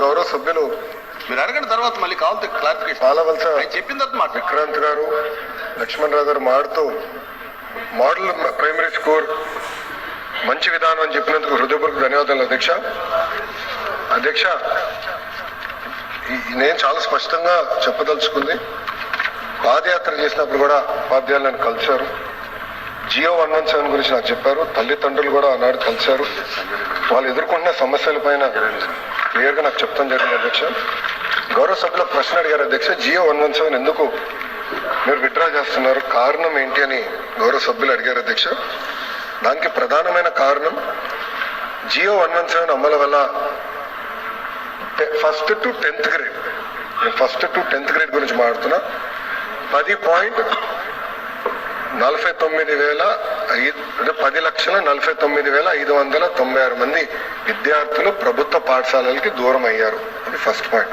గౌరవ సభ్యులు. మీరు అడగండి తర్వాత మళ్ళీ కావాలి క్లారిఫికేషన్ పాలవలస చెప్పిన తర్వాత మాట విక్రాంత్ గారు లక్ష్మణ్ రావు గారు మాడుతూ మోడల్ ప్రైమరీ స్కూల్ మంచి విధానం అని చెప్పినందుకు హృదయపూర్వక ధన్యవాదాలు అధ్యక్ష. అధ్యక్ష నేను చాలా స్పష్టంగా చెప్పదలుచుకుంది. పాదయాత్ర చేసినప్పుడు కూడా ఉపాధ్యాయులు నన్ను కలిశారు. జియో వన్ వన్ సెవెన్ గురించి నాకు చెప్పారు. తల్లిదండ్రులు కూడా ఆనాడు కలిశారు. వాళ్ళు ఎదుర్కొంటున్న సమస్యల పైన క్లియర్గా నాకు చెప్తాం జరిగింది అధ్యక్ష. గౌరవ సభ్యులు ప్రశ్న అడిగారు అధ్యక్ష. జియో వన్ వన్ సెవెన్ ఎందుకు మీరు విత్డ్రా చేస్తున్నారు? కారణం ఏంటి అని గౌరవ సభ్యులు అడిగారు అధ్యక్ష. దానికి ప్రధానమైన కారణం జియో వన్ వన్ సెవెన్ అమలు వల్ల ఫస్ట్ టు టెన్త్ గ్రేడ్. నేను ఫస్ట్ టు టెన్త్ గ్రేడ్ గురించి మాట్లాడుతున్నా. పది పాయింట్ నలభై తొమ్మిది వేల అంటే పది లక్షల నలభై తొమ్మిది వేల ఐదు వందల తొంభై ఆరు మంది విద్యార్థులు ప్రభుత్వ పాఠశాలలకి దూరం అయ్యారు. అది ఫస్ట్ పాయింట్.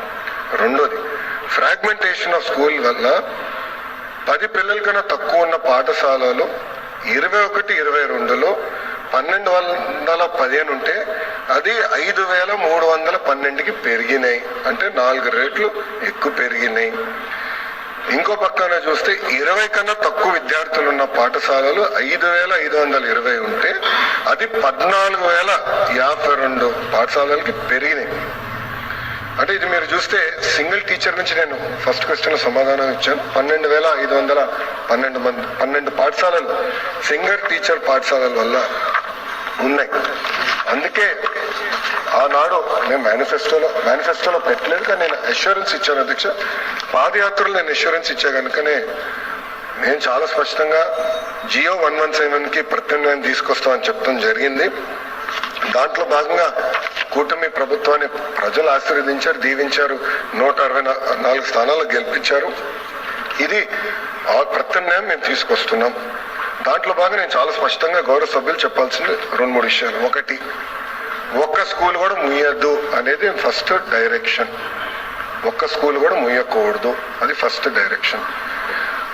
రెండోది ఫ్రాగ్మెంటేషన్ ఆఫ్ స్కూల్ వల్ల పది పిల్లల కన్నా తక్కువ ఉన్న పాఠశాలలు ఇరవై ఒకటి ఇరవై రెండులో పన్నెండు వందల పదిహేను ఉంటే అది ఐదు వేల మూడు వందల పన్నెండుకి పెరిగినాయి. అంటే నాలుగు రేట్లు ఎక్కువ పెరిగినాయి. ఇంకో పక్కన చూస్తే ఇరవై కన్నా తక్కువ విద్యార్థులు ఉన్న పాఠశాలలు ఐదు వేల ఐదు వందల ఇరవై ఉంటే అది పద్నాలుగు వేల యాభై రెండు పాఠశాలలకి పెరిగినాయి. అంటే ఇది మీరు చూస్తే సింగిల్ టీచర్ నుంచి నేను ఫస్ట్ క్వశ్చన్ సమాధానం ఇచ్చాను. పన్నెండు వేల ఐదు వందల పన్నెండు మంది పన్నెండు పాఠశాలలు సింగిల్ టీచర్ పాఠశాలల వల్ల ఉన్నాయి. అందుకే ఆనాడు నేను మేనిఫెస్టోలో మేనిఫెస్టోలో పెట్టలేదు కానీ నేను అష్యూరెన్స్ ఇచ్చాను అధ్యక్ష. పాదయాత్రలు నేను అష్యూరెన్స్ ఇచ్చా కనుకనే నేను చాలా స్పష్టంగా జియో వన్ వన్ సెవెన్కి ప్రత్యామ్నాయం తీసుకొస్తామని చెప్తాం జరిగింది. దాంట్లో భాగంగా కూటమి ప్రభుత్వాన్ని ప్రజలు ఆశీర్వదించారు దీవించారు నూట అరవై నాలుగు స్థానాలు గెలిపించారు. ఇది ఆ ప్రత్యామ్నాయం మేము తీసుకొస్తున్నాం. దాంట్లో బాగా నేను చాలా స్పష్టంగా గౌరవ సభ్యులు చెప్పాల్సింది రెండు మూడు విషయాలు. ఒకటి ఒక్క స్కూల్ కూడా ముయ్యద్దు అనేది ఫస్ట్ డైరెక్షన్ ఒక్క స్కూల్ కూడా ముయ్యకూడదు అది ఫస్ట్ డైరెక్షన్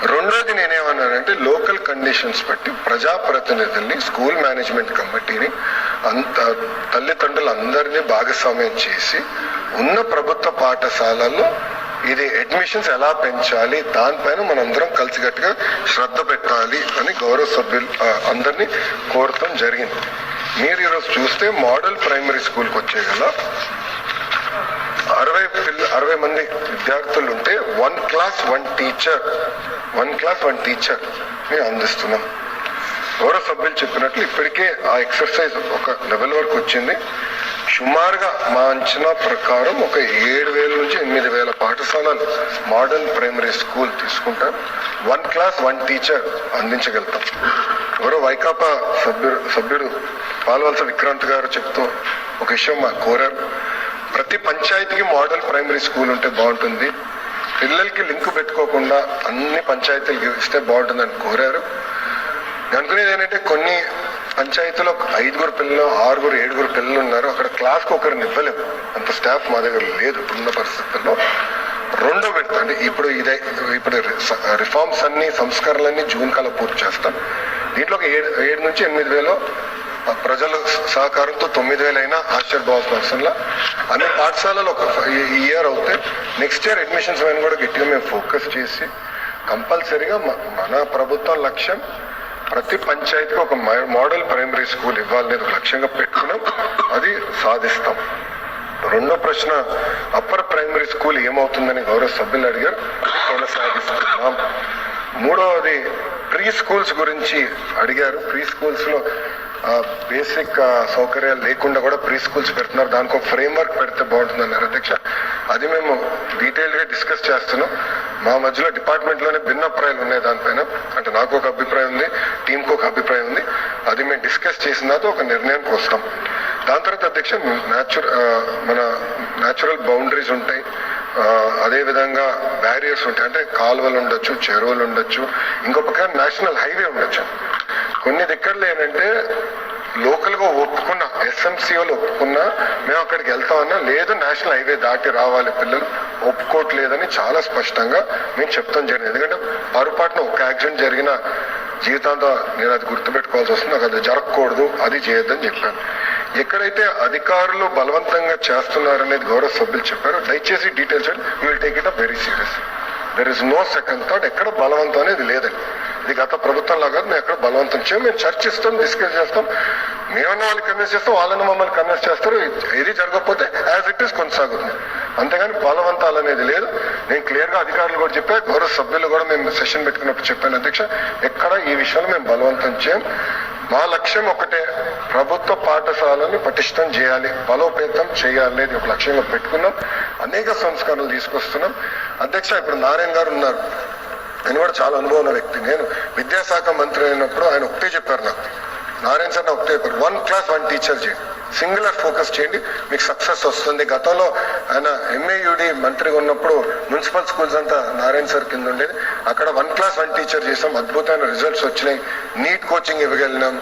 రెండోది నేనేమన్నానంటే లోకల్ కండిషన్స్ బట్టి ప్రజాప్రతినిధుల్ని స్కూల్ మేనేజ్మెంట్ కమిటీని అంత తల్లిదండ్రులందరినీ భాగస్వామ్యం చేసి ఉన్న ప్రభుత్వ పాఠశాలల్లో ఇది అడ్మిషన్స్ ఎలా పెంచాలి? దానిపైన మనందరం కలిసికట్టుగా శ్రద్ధ పెట్టాలి అని గౌరవ సభ్యులు అందరిని అందరినీ కోరటం జరిగింది. మీరు ఈరోజు చూస్తే మోడల్ ప్రైమరీ స్కూల్కి వచ్చే గల అరవై పిల్ల అరవై మంది విద్యార్థులు ఉంటే one class one teacher one class one teacher అందిస్తున్నాం. గౌరవ సభ్యులు చెప్పినట్లు ఇప్పటికే ఆ ఎక్సర్సైజ్ ఒక లెవెల్ వరకు వచ్చింది. సుమారుగా మా అంచనా ప్రకారం ఒక ఏడు వేల నుంచి ఎనిమిది వేల పాఠశాలలు మోడర్న్ ప్రైమరీ స్కూల్ తీసుకుంటాం. వన్ క్లాస్ వన్ టీచర్ అందించగలుగుతాం. ఎవరో వైకాపా సభ్యుడు సభ్యుడు పాల్వలస విక్రాంత్ గారు చెప్తూ ఒక విషయం మాకు కోరారు. ప్రతి పంచాయతీకి మోడల్ ప్రైమరీ స్కూల్ ఉంటే బాగుంటుంది. పిల్లలకి లింక్ పెట్టుకోకుండా అన్ని పంచాయతీలకు ఇస్తే బాగుంటుందని కోరారు. అనుకునేది ఏంటంటే కొన్ని పంచాయతీలో ఐదుగురు పిల్లలు ఆరుగురు ఏడుగురు పిల్లలు ఉన్నారు. అక్కడ క్లాస్కి ఒకరిని ఇవ్వలేము. అంత స్టాఫ్ మా దగ్గర లేదు ఇప్పుడున్న పరిస్థితుల్లో. రెండో విడత అంటే ఇప్పుడు ఇదే ఇప్పుడు రిఫార్మ్స్ అన్ని సంస్కరణలన్నీ జూన్ కల్లా పూర్తి చేస్తాం. దీంట్లో ఏడు ఏడు నుంచి ఎనిమిది వేలు ప్రజల సహకారంతో తొమ్మిది వేలైనా అయినా ఆశ్చర్యపోవాల్సిన అవసరంలా అన్ని పాఠశాలలు ఒక ఈ ఇయర్ అవుతే నెక్స్ట్ ఇయర్ అడ్మిషన్స్ పైన కూడా గట్టిగా మేము ఫోకస్ చేసి కంపల్సరీగా మన ప్రభుత్వం లక్ష్యం ప్రతి పంచాయతీకి ఒక మోడల్ ప్రైమరీ స్కూల్ ఇవ్వాలనేది లక్ష్యంగా పెట్టుకున్నాం. అది సాధిస్తాం. రెండో ప్రశ్న అప్పర్ ప్రైమరీ స్కూల్ ఏమవుతుందని గౌరవ సభ్యులు అడిగారు. కొనసాగిస్తున్నాం. మూడవది ప్రీ స్కూల్స్ గురించి అడిగారు. ప్రీ స్కూల్స్లో బేసిక్ సౌకర్యాలు లేకుండా కూడా ప్రీ స్కూల్స్ పెడుతున్నారు. దానికి ఒక ఫ్రేమ్ వర్క్ పెడితే బాగుంటుంది అన్నారు అధ్యక్ష అది మేము డీటెయిల్డ్గా డిస్కస్ చేస్తున్నాం. మా మధ్యలో డిపార్ట్మెంట్లోనే భిన్నప్రాయాలు ఉన్నాయి దానిపైన. అంటే నాకు ఒక అభిప్రాయం ఉంది టీంకు ఒక అభిప్రాయం ఉంది. అది మేము డిస్కస్ చేసిన తర్వాత ఒక నిర్ణయానికి వస్తాం. దాని తర్వాత అధ్యక్ష న్యాచురల్ మన న్యాచురల్ బౌండరీస్ ఉంటాయి. అదేవిధంగా బ్యారియర్స్ ఉంటాయి. అంటే కాలువలు ఉండొచ్చు చెరువులు ఉండొచ్చు. ఇంకో పక్క నేషనల్ హైవే ఉండొచ్చు. కొన్ని దగ్గరలో ఏంటంటే లోకల్గా ఒప్పుకున్న ఎస్ఎంసీఓలు ఒప్పుకున్నా మేము అక్కడికి వెళ్తామన్నా లేదు నేషనల్ హైవే దాటి రావాలి పిల్లలు ఒప్పుకోవట్లేదని చాలా స్పష్టంగా మేము చెప్తాం జరిగింది ఎందుకంటే పొరపాటున ఒక యాక్సిడెంట్ జరిగిన జీవితాంతం నేను అది గుర్తుపెట్టుకోవాల్సి వస్తుంది నాకు అది జరగకూడదు అది చేయొద్దని చెప్పాను. ఎక్కడైతే అధికారులు బలవంతంగా చేస్తున్నారనేది గౌరవ సభ్యులు చెప్పారు దయచేసి details will take it up very serious. There is no second thought ఎక్కడ బలవంతం అనేది లేదండి. ఇది గత ప్రభుత్వం లాగా మేము ఎక్కడ బలవంతం చేయం. మేము చర్చిస్తాం డిస్కస్ చేస్తాం. మేమన్నా వాళ్ళు కన్విన్స్ చేస్తాం వాళ్ళని మమ్మల్ని కన్విన్స్ చేస్తారు. ఏది జరగకపోతే యాజ్ ఇట్ ఈస్ కొనసాగుతుంది. అంతేగాని బలవంతాలు అనేది లేదు. నేను క్లియర్గా అధికారులు కూడా చెప్పా గౌరవ సభ్యులు కూడా మేము సెషన్ పెట్టుకున్నప్పుడు చెప్పాను అధ్యక్ష ఎక్కడ ఈ విషయంలో మేము బలవంతం చేయం. మా లక్ష్యం ఒకటే ప్రభుత్వ పాఠశాలని పటిష్టం చేయాలి బలోపేతం చేయాలి అనేది ఒక లక్ష్యంగా పెట్టుకున్నాం. అనేక సంస్కరణలు తీసుకొస్తున్నాం. అధ్యక్ష ఇప్పుడు నారాయణ గారు ఉన్నారు. ఆయన కూడా చాలా అనుభవం ఉన్న వ్యక్తి. నేను విద్యాశాఖ మంత్రి అయినప్పుడు ఆయన ఒకటే చెప్పారు నాకు. నారాయణ సార్ నాకు ఒకటే చెప్పారు. వన్ క్లాస్ వన్ టీచర్ చేయండి. సింగులర్ ఫోకస్ చేయండి. మీకు సక్సెస్ వస్తుంది. గతంలో ఆయన ఎంఏయుడి మంత్రిగా ఉన్నప్పుడు మున్సిపల్ స్కూల్స్ అంతా నారాయణ సార్ కింద ఉండేది. అక్కడ వన్ క్లాస్ వన్ టీచర్ చేసాం. అద్భుతమైన రిజల్ట్స్ వచ్చినాయి. నీట్ కోచింగ్ ఇవ్వగలిగినాం.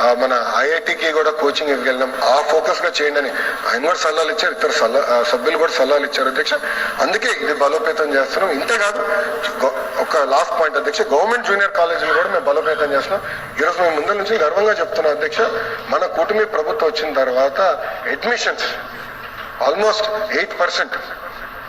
మన ఐఐటికి కూడా కోచింగ్ ఇవ్వగలిగినాం. ఆ ఫోకస్గా చేయండి అని ఆయన కూడా సలహాలు ఇచ్చారు. ఇతర సలహా సభ్యులు కూడా సలహాలు ఇచ్చారు అధ్యక్ష. అందుకే ఇది బలోపేతం చేస్తున్నాం. ఇంతే కాదు ఒక లాస్ట్ పాయింట్ అధ్యక్ష. గవర్నమెంట్ జూనియర్ కాలేజీలు కూడా మేము బలోపేతం చేస్తున్నాం. ఈరోజు మేము ముందు నుంచి గర్వంగా చెప్తున్నాం అధ్యక్ష. మన కూటమి ప్రభుత్వం వచ్చిన తర్వాత అడ్మిషన్స్ ఆల్మోస్ట్ ఎయిట్ పర్సెంట్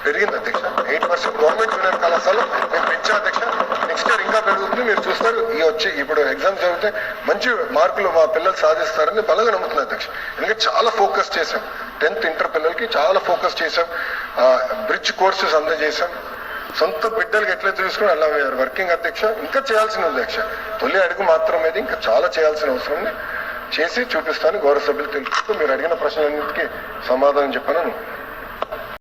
పెరిగింది అధ్యక్ష. ఎయిట్ పర్సెంట్ గవర్నమెంట్ జూనియర్ కళాశాలలో మేము పెంచాం అధ్యక్ష. నెక్స్ట్ ఇయర్ ఇంకా పెరుగుతుంది. మీరు చూస్తారు ఈ వచ్చి ఇప్పుడు ఎగ్జామ్స్ జరిగితే మంచి మార్కులు మా పిల్లలు సాధిస్తారని బలంగా నమ్ముతున్నారు అధ్యక్ష. ఎందుకంటే చాలా ఫోకస్ చేశాం. టెన్త్ ఇంటర్ పిల్లలకి చాలా ఫోకస్ చేశాం. బ్రిడ్జ్ కోర్సెస్ అందజేశాం. సొంత బిడ్డలకి ఎట్లా చూసుకుని అలా వేయారు వర్కింగ్ అధ్యక్ష ఇంకా చేయాల్సిన అధ్యక్ష. తొలి అడుగు మాత్రమే ఇంకా చాలా చేయాల్సిన అవసరం ఉంది. చేసి చూపిస్తాను గౌరవ సభ్యులు తెలుసుకుంటూ మీరు అడిగిన ప్రశ్నలన్నింటికీ సమాధానం చెప్పాను